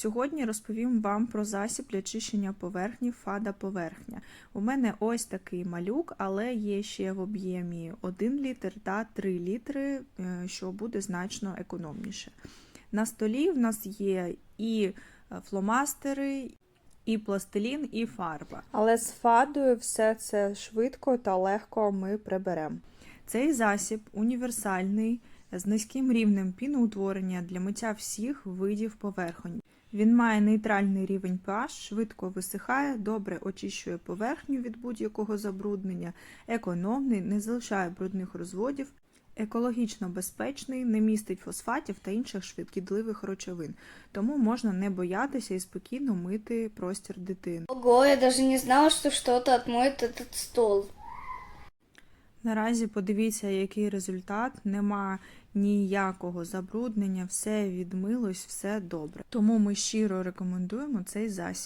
Сьогодні розповім вам про засіб для чищення поверхні фада поверхня. У мене ось такий малюк, але є ще в об'ємі 1 літр та 3 літри, е, що буде значно економніше. На столі в нас є і е, фломастери, і пластилін, і фарба. Але з фадою все це швидко та легко ми приберемо. Цей засіб універсальний з низьким рівнем піноутворення для миття всіх видів поверхонь. Він має нейтральний рівень pH, швидко висихає, добре очищує поверхню від будь-якого забруднення, економний, не залишає брудних розводів, екологічно безпечний, не містить фосфатів та інших швидкідливих речовин. Тому можна не боятися і спокійно мити простір дитини. Ого, я даже не знала, что что-то отмоет этот стол. Наразі подивіться, який результат. Нема ніякого забруднення, все відмилось, все добре. Тому ми щиро рекомендуємо цей засіб.